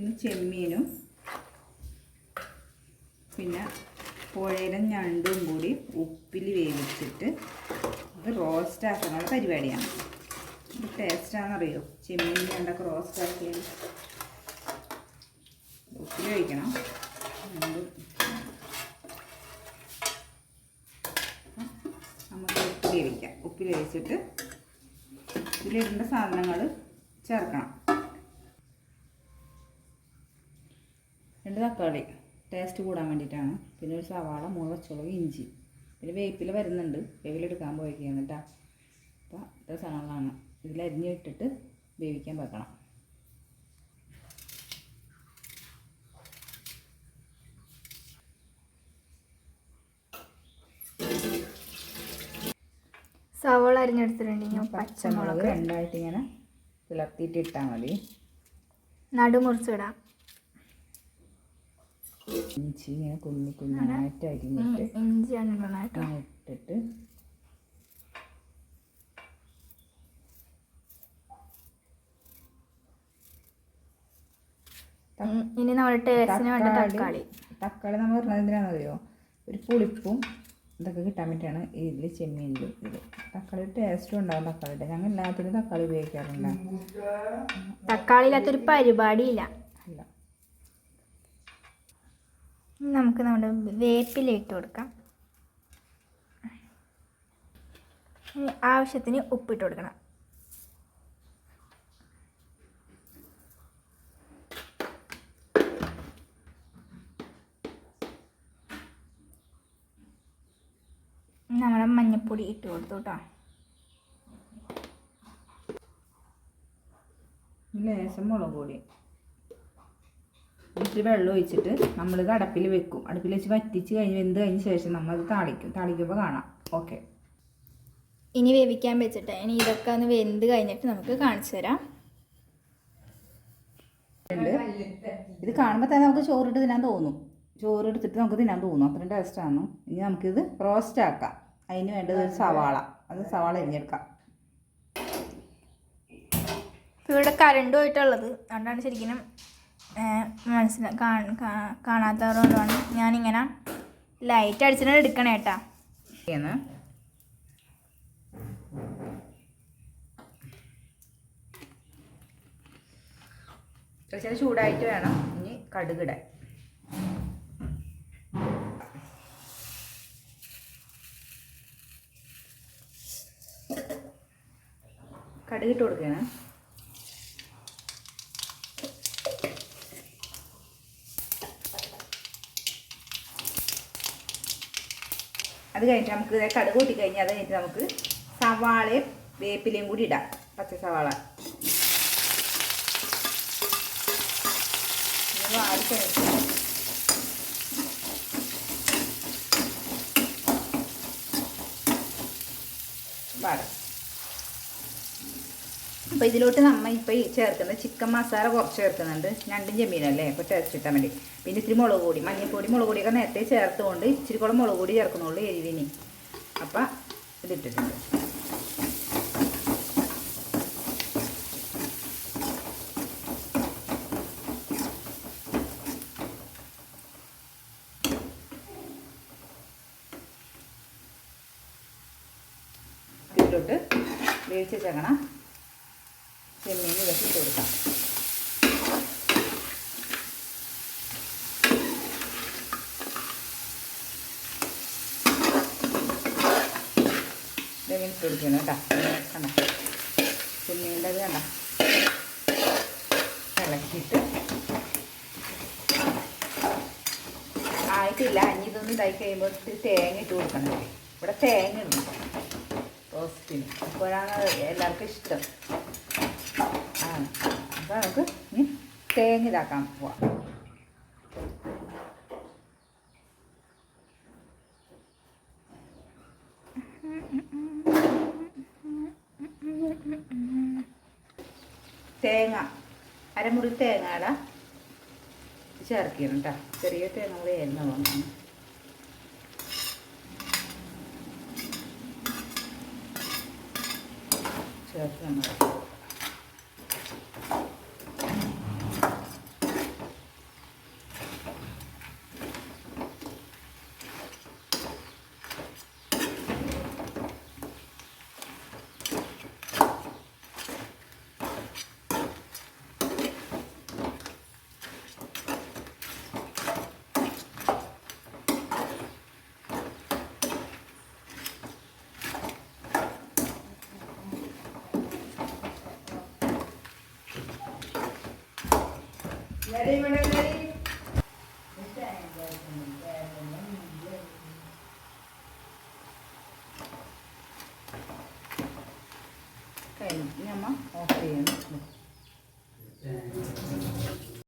പിന്നെ ചെമ്മീനും. പിന്നെ പുഴയിലെ ഞണ്ടും കൂടി ഉപ്പിൽ വേവിച്ചിട്ട് അത് റോസ്റ്റ് ആക്കാനുള്ള പരിപാടിയാണ്. ഇത് ടേസ്റ്റാണെന്നറിയോ ചെമ്മീൻ ഞണ്ടൊക്കെ റോസ്റ്റ് ആക്കിയാൽ. ഉപ്പിൽ ഞണ്ട് നമുക്ക് ഉപ്പിൽ വേവിക്കാം. ഉപ്പിൽ വേവിച്ചിട്ട് ഇതിലിടേണ്ട സാധനങ്ങൾ ചേർക്കണം. രണ്ട് തക്കാളി ടേസ്റ്റ് കൂടാൻ വേണ്ടിയിട്ടാണ്. പിന്നെ ഒരു സവാള മൂന്ന് പച്ചമുളക് ഇഞ്ചി. പിന്നെ വേപ്പിൽ വരുന്നുണ്ട്. വേവിലെടുക്കാൻ പോയിക്കുകയാണ് കേട്ടോ അപ്പോൾ ഇത്ര സാധനങ്ങളാണ്. ഇതിൽ അരിഞ്ഞിട്ടിട്ട് വേവിക്കാൻ വെക്കണം. സവോള അരിഞ്ഞെടുത്തിട്ടുണ്ടെങ്കിൽ പച്ചമുളക് രണ്ടായിട്ട് ഇങ്ങനെ പിളർത്തിയിട്ട് ഇട്ടാൽ മതി. നടുമുറിച്ചിടാം ഇഞ്ചി ഇങ്ങനെ കുഞ്ഞു കുഞ്ഞായിട്ട് അരിഞ്ഞിട്ട് ഇഞ്ചിയാണ് ഇട്ടിട്ട്. ഇനി നമ്മുടെ ടേസ്റ്റിന് വേണ്ട തക്കാളി തക്കാളി. നമ്മൾ എന്തിനാണെന്നറിയോ? ഒരു പുളിപ്പും ഇതൊക്കെ കിട്ടാൻ വേണ്ടിയിട്ടാണ് ഇതിൽ ചെമ്മീനിൽ ഇത്. തക്കാളി ടേസ്റ്റും ഉണ്ടാവും തക്കാളിയുടെ. ഞങ്ങൾ എല്ലാത്തിനും തക്കാളി ഉപയോഗിക്കാറുണ്ട്. തക്കാളി ഇല്ലാത്തൊരു പരിപാടിയില്ല അല്ല ഇനി നമുക്ക് നമ്മുടെ വേപ്പില ഇട്ട് കൊടുക്കാം. ആവശ്യത്തിന് ഉപ്പിട്ട് കൊടുക്കണം. നമ്മുടെ മഞ്ഞൾപ്പൊടി ഇട്ട് കൊടുത്തു കേട്ടോ. ലേശം മുളക് പൊടി. ഇച്ചിരി വെള്ളം ഒഴിച്ചിട്ട് നമ്മളിത് അടപ്പിൽ വെക്കും. അടുപ്പിൽ വെച്ച് വറ്റിച്ച് കഴിഞ്ഞ് വെന്ത് കഴിഞ്ഞ ശേഷം നമ്മളത് താളിക്കും. താളിക്കുമ്പോൾ കാണാം. ഓക്കെ ഇനി വേവിക്കാൻ വെച്ചിട്ട് ഇനി ഇതൊക്കെ ഒന്ന് വെന്ത് കഴിഞ്ഞിട്ട് നമുക്ക് കാണിച്ചു തരാം. ഇത് കാണുമ്പോൾ തന്നെ നമുക്ക് ചോറിട്ട് തിന്നാൻ തോന്നും. ചോറ് എടുത്തിട്ട് നമുക്ക് തിന്നാൻ തോന്നും. അത്രയും ടേസ്റ്റാണ് ഇനി നമുക്കിത് റോസ്റ്റ് ആക്കാം. അതിന് വേണ്ടത് ഒരു സവാള. അത് സവാള എരിഞ്ഞെടുക്കാം ഇവിടെ കരണ്ട് പോയിട്ടുള്ളത് അതുകൊണ്ടാണ് ശരിക്കും മനസ്സിലാ കാണാത്തവരോടാണ് ഞാനിങ്ങനെ ലൈറ്റ് അടിച്ചിട്ട് എടുക്കണേ കേട്ടാ എന്ന് ചൂടായിട്ട് വേണം. ഇനി കടുകിടാൻ. കടുകിട്ട് കൊടുക്കണം. അത് കഴിഞ്ഞിട്ട് നമുക്ക് കടുക് കൂട്ടി കഴിഞ്ഞാൽ അത് കഴിഞ്ഞിട്ട് നമുക്ക് സവാളയും വേപ്പിലയും കൂടി ഇടാം. പച്ച സവാള. ഇത് വാടി കഴിഞ്ഞിട്ട് വാടാം. അപ്പോൾ ഇതിലോട്ട് നമ്മൾ ഇപ്പോൾ ഈ ചേർക്കുന്നത് ചിക്കൻ മസാല കുറച്ച് ചേർക്കുന്നുണ്ട്. രണ്ടും ചെമ്മീനല്ലേ അപ്പോൾ ടേസ്റ്റ് മതി പിന്നെ ഇത്തിരി മുളക് പൊടി മഞ്ഞൾപ്പൊടി മുളക് പൊടിയൊക്കെ നേരത്തെ ചേർത്തുകൊണ്ട് ഇച്ചിരി കൂടെ മുളക് പൊടി ചേർക്കുന്നുള്ളൂ എരിവിന്. അപ്പം ഇതിട്ടിട്ടുണ്ട്. ഇതിലോട്ട് വേവിച്ച് ചേക്കണം ചെമ്മീൻ ഇട്ട് കൊടുക്കാം. ചെമ്മീൻ കൊടുക്കണം കേട്ടോ. കണ്ട? ചെമ്മീന്റെ അത് ഇളക്കിയിട്ട്. ആയിട്ടില്ല. ഇനി ഇതൊന്ന് ഇതായി കഴിയുമ്പോൾ തേങ്ങ ഇട്ട് കൊടുക്കണം. ഇവിടെ തേങ്ങ ഇടണം റോസ്റ്റിന്. അപ്പോഴാണ് എല്ലാവർക്കും ഇഷ്ടം. അപ്പോൾ നമുക്ക് ഇനി തേങ്ങ ഇതാക്കാൻ പോവാം. തേങ്ങ. അരമുറി തേങ്ങയുടെ ചേർക്കണം കേട്ടോ ചെറിയ തേങ്ങ കൂടി എണ്ണ വേണം. ചേർത്ത് കഴിഞ്ഞ്. അമ്മ ഓഫ് ചെയ്യണം.